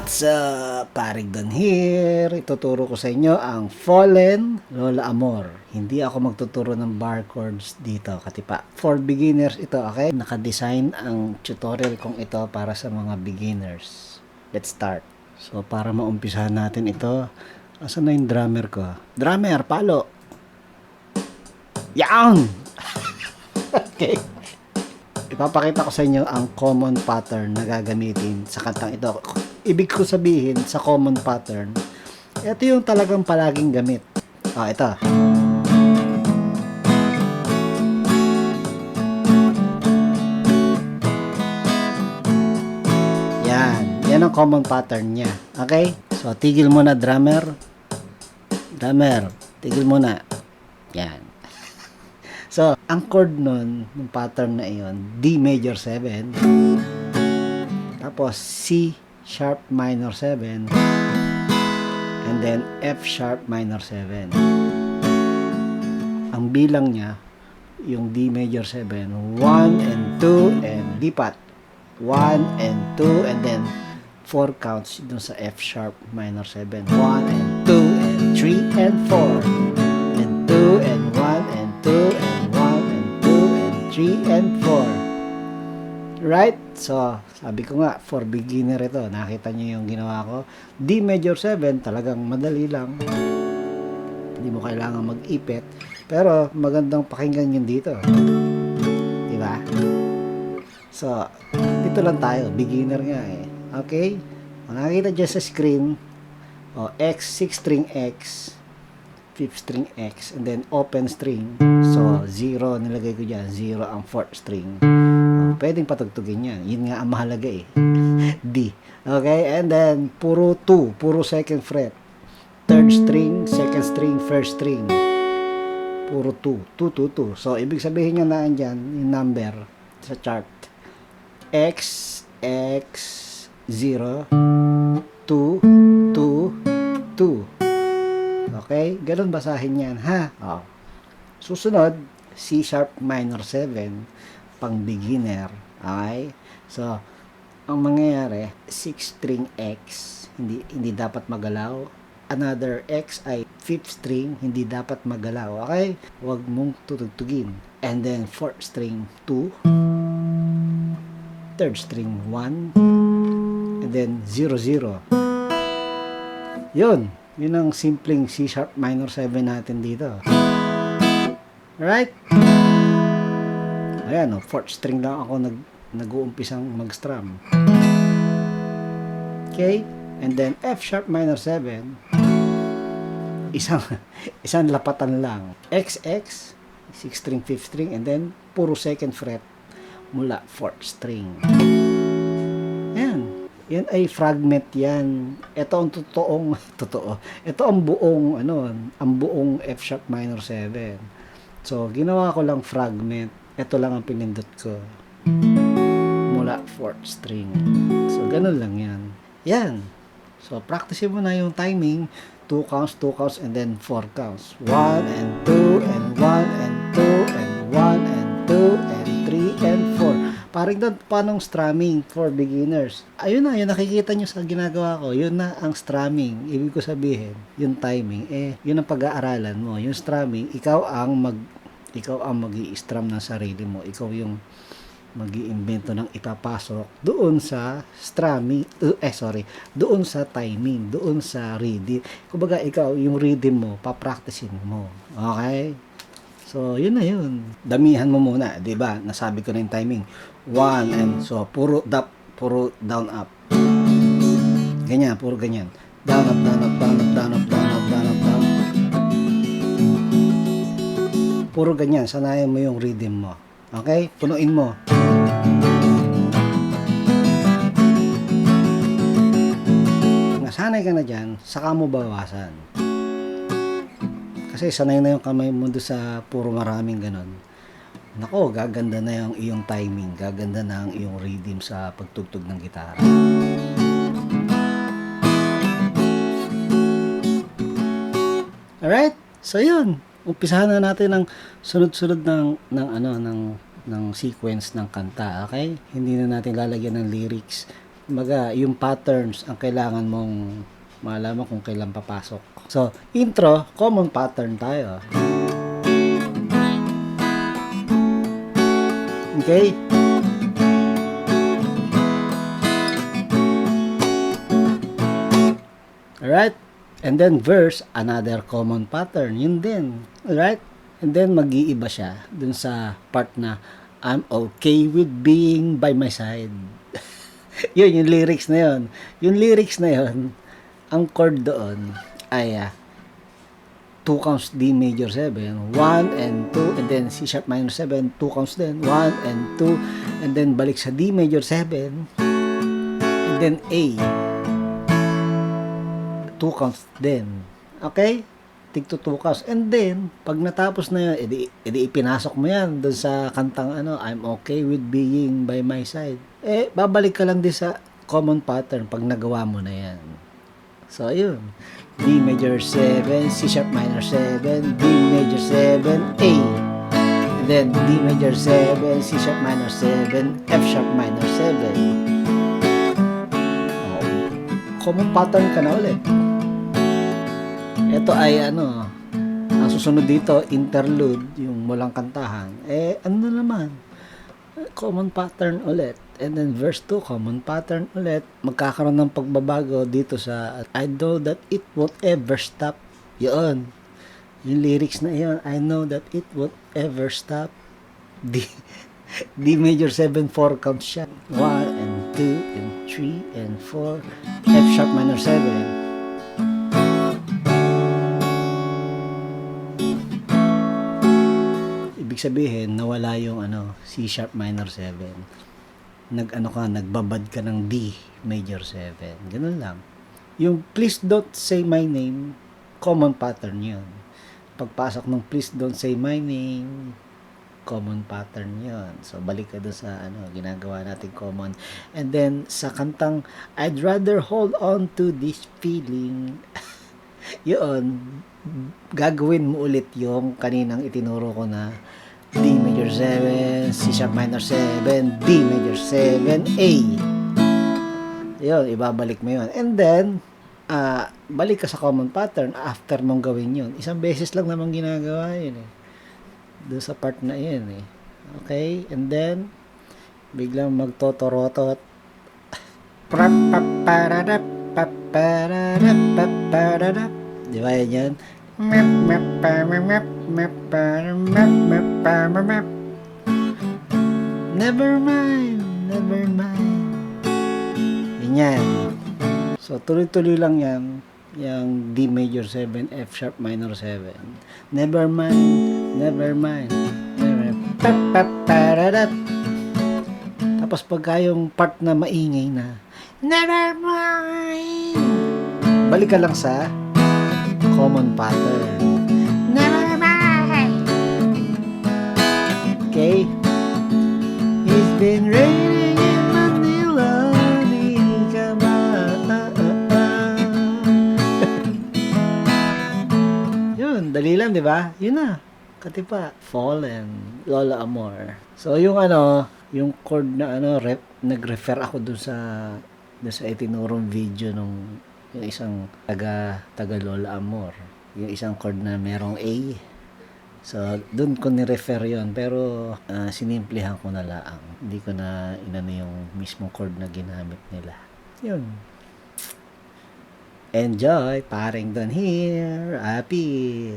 What's up? Parig Don here. Ituturo ko sa inyo ang Fallen Lola Amor. Hindi ako magtuturo ng bar chords dito, katipa. For beginners ito, okay? Nakadesign ang tutorial kong ito para sa mga beginners. Let's start. So, para maumpisahan natin ito, asan na yung drummer ko? Drummer, palo! Yan! okay. Ipapakita ko sa inyo ang common pattern na gagamitin sa kantang ito. Ibig ko sabihin sa common pattern, ito yung talagang palaging gamit. Ah, ito. Yan. Yan ang common pattern niya. Okay? So, tigil muna drummer. Drummer, tigil muna. Yan. So, ang chord nun, ng pattern na iyon, D major 7, tapos C sharp minor 7, and then F sharp minor 7. Ang bilang niya, yung D major 7, 1 and 2 and lipat. 1 and 2 and then 4 counts dun sa F sharp minor 7. 1 and 2 and 3 and 4 Right? So, sabi ko nga, for beginner ito. Nakita niyo yung ginawa ko. D major 7, talagang madali lang. Hindi mo kailangan mag-ipit. Pero, magandang pakinggan yun dito. Di ba? So, dito lang tayo. Beginner nga eh. Okay? Kung nakikita dyan sa screen, o X, 6 string X, fifth string X, and then open string. So, 0 nilagay ko dyan. 0 ang fourth string. Pwedeng patugtugin yan. Yun nga ang mahalaga eh. D. Okay? And then, puro 2. Puro second fret. Third string, second string, first string. Puro 2. 2, 2, 2. So, ibig sabihin nyo na andyan, yung number sa chart. X, X, 0, 2, 2, 2. Okay? Ganun basahin yan, ha? Oh. Susunod, C sharp minor 7, pang beginner. Okay? So, ang mangyayari, 6 string X, hindi hindi dapat magalaw. Another X ay fifth string, hindi dapat magalaw. Okay? Huwag mong tutugtugin. And then, fourth string 2, third string 1, and then 0, 0. Yun. Yun ang simpleng C sharp minor 7 natin dito. Alright? Ayan, oh, fourth string lang ako nag nag-uumpisang mag-strum. Okay? And then F sharp minor 7 isang isang lapatan lang. XX 6 string, 5th string and then puro second fret mula 4th string. Ayan. Yan ay fragment yan. Ito ang totoong, totoo. Ito ang buong, ano, ang buong F sharp minor 7. So, ginawa ko lang fragment. Ito lang ang pinindot ko. Mula 4th string. So, ganun lang yan. Yan. So, practice mo na yung timing. 2 counts, 2 counts, and then 4 counts. 1 and 2 and 1 and 2 and 1 and 2 and 3 and 4. Parang doon, paanong strumming for beginners? Ayun na, yun nakikita nyo sa ginagawa ko. Yun na ang strumming. Ibig ko sabihin, yung timing, eh, yun ang pag-aaralan mo. Yung strumming, ikaw ang mag, ikaw ang mag strum ng sarili mo. Ikaw yung mag iimbento ng ipapasok doon sa strumming, uh, eh sorry, doon sa timing, doon sa rhythm. Kumbaga, ikaw, yung rhythm mo, papracticein mo. Okay? So, yun na yun. Damihan mo muna, 'di ba? Nasabi ko na yung timing. One and so puro up, puro down up. Ganyan, puro ganyan. Down up, down up, down up, down up, Puro ganyan, sanayin mo yung rhythm mo. Okay? Punuin mo. Nasanay ka na dyan, saka mo bawasan. Kasi sanay na yung kamay mo doon sa puro maraming ganon. Nako, gaganda na yung iyong timing, gaganda na ang iyong rhythm sa pagtugtog ng gitara. Alright? So yun, umpisahan na natin ang sunod-sunod ng ng ano ng ng sequence ng kanta, okay? Hindi na natin lalagyan ng lyrics Maga, yung patterns ang kailangan mong malaman kung kailan papasok. So, intro, common pattern tayo. Okay? Alright? And then verse, another common pattern. Yun din. Alright? And then mag-iiba siya dun sa part na I'm okay with being by my side. yun, yung lyrics na yun. Yung lyrics na yun, ang chord doon ay ah, 2 counts D major 7, 1 and 2, and then C sharp minor 7, 2 counts din, 1 and 2, and then balik sa D major 7, and then A, 2 counts din. Okay? Tig to 2 counts. And then, pag natapos na yun, edi, edi ipinasok mo yan doon sa kantang ano, I'm okay with being by my side. Eh, babalik ka lang din sa common pattern pag nagawa mo na yan. So, ayun. D major 7, C sharp minor 7, D major 7, A. Then D major 7, C sharp minor 7, F sharp minor 7. Oh, common pattern ka na ulit. Ito ay ano, ang susunod dito, interlude, yung mulang kantahan. Eh, ano na naman? Common pattern ulit. And then verse 2, common pattern ulit. Magkakaroon ng pagbabago dito sa I know that it won't ever stop. Yun. Yung lyrics na yun. I know that it won't ever stop. D, D major 7, 4 count siya. 1 and 2 and 3 and 4. F sharp minor 7. Sabihin, nawala yung ano, C sharp minor 7. Nag ano ka, nagbabad ka ng D major 7. Ganun lang. Yung please don't say my name, common pattern yun. Pagpasok ng please don't say my name, common pattern yun. So, balik ka doon sa ano, ginagawa natin common. And then, sa kantang, I'd rather hold on to this feeling. yun, gagawin mo ulit yung kaninang itinuro ko na D major 7, C sharp minor 7, D major 7, A. Yun, ibabalik mo yun. And then, ah balik ka sa common pattern after mong gawin yun. Isang beses lang naman ginagawa yun eh. Doon sa part na yun eh. Okay? And then, biglang magtotorotot. Di ba yan yan? Map, map, pa, map, Never mind, never mind. Yan yan. So, tuloy-tuloy lang yan. Yung D major 7, F sharp minor 7. Never mind, never mind. Never pararat. Tapos pagka yung part na maingay na, never mind. Balik ka lang sa common pattern. Okay? It's been raining in Manila. Di ka Yun, dali lang, di ba? Yun na. Katipa. Fallen. Lola Amor. So, yung ano, yung chord na ano, rep, nag-refer ako dun sa dun sa itinurong video nung yung isang taga taga Lola Amor. Yung isang chord na merong A. So, doon ko ni-refer yon pero ah, sinimplihan ko na lang. Hindi ko na inano yung mismong chord na ginamit nila. Yun. Enjoy! Paring doon here. Happy!